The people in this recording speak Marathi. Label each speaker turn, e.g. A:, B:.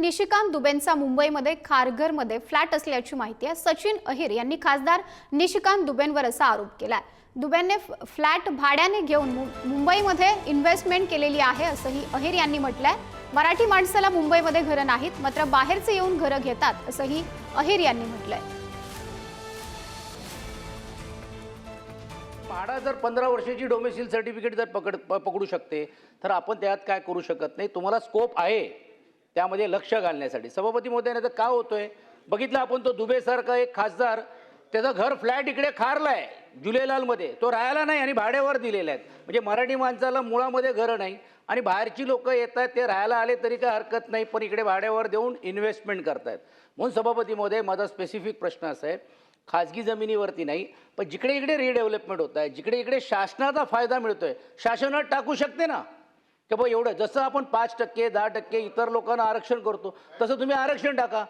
A: निशिकांत दुबेंचा मुंबईमध्ये खारघरमध्ये फ्लॅट असल्याची माहिती आहे. सचिन अहिर यांनी खासदार निशिकांत दुबेंवर असा आरोप केलाय. दुबेंने फ्लॅट भाड्याने घेऊन मु- मुंबईमध्ये इन्व्हेस्टमेंट केलेली आहे असंही अहिर यांनी म्हटलंय. मराठी माणसाला मुंबईमध्ये घरं नाहीत मात्र बाहेरचे येऊन घरं घेतात असंही अहिर यांनी म्हटलंय.
B: भाडा जर पंधरा वर्षाची डोमेसिल सर्टिफिकेट जर पकड पकडू शकते तर आपण त्यात काय करू शकत नाही? तुम्हाला स्कोप आहे. त्यामध्ये लक्ष घालण्यासाठी. सभापती महोदयाने तर का होतोय? बघितलं आपण तो दुबेसारखा एक खासदार त्याचं घर फ्लॅट इकडे खारला आहे जुलेलालमध्ये. तो राहायला नाही आणि भाड्यावर दिलेले आहेत. म्हणजे मराठी माणसाला मुळामध्ये घरं नाही आणि बाहेरची लोक येत आहेत ते राहायला आले तरी काय हरकत नाही पण इकडे भाड्यावर देऊन इन्व्हेस्टमेंट करतायत. म्हणून सभापती महोदय माझा स्पेसिफिक प्रश्न असा आहे खाजगी जमिनीवरती नाही पण जिकडे इकडे रिडेव्हलपमेंट होत आहे जिकडे इकडे शासनाचा फायदा मिळतोय शासनात टाकू शकते ना? की बाबा एवढं जसं आपण पाच टक्के दहा टक्के इतर लोकांना आरक्षण करतो तसं तुम्ही आरक्षण टाका.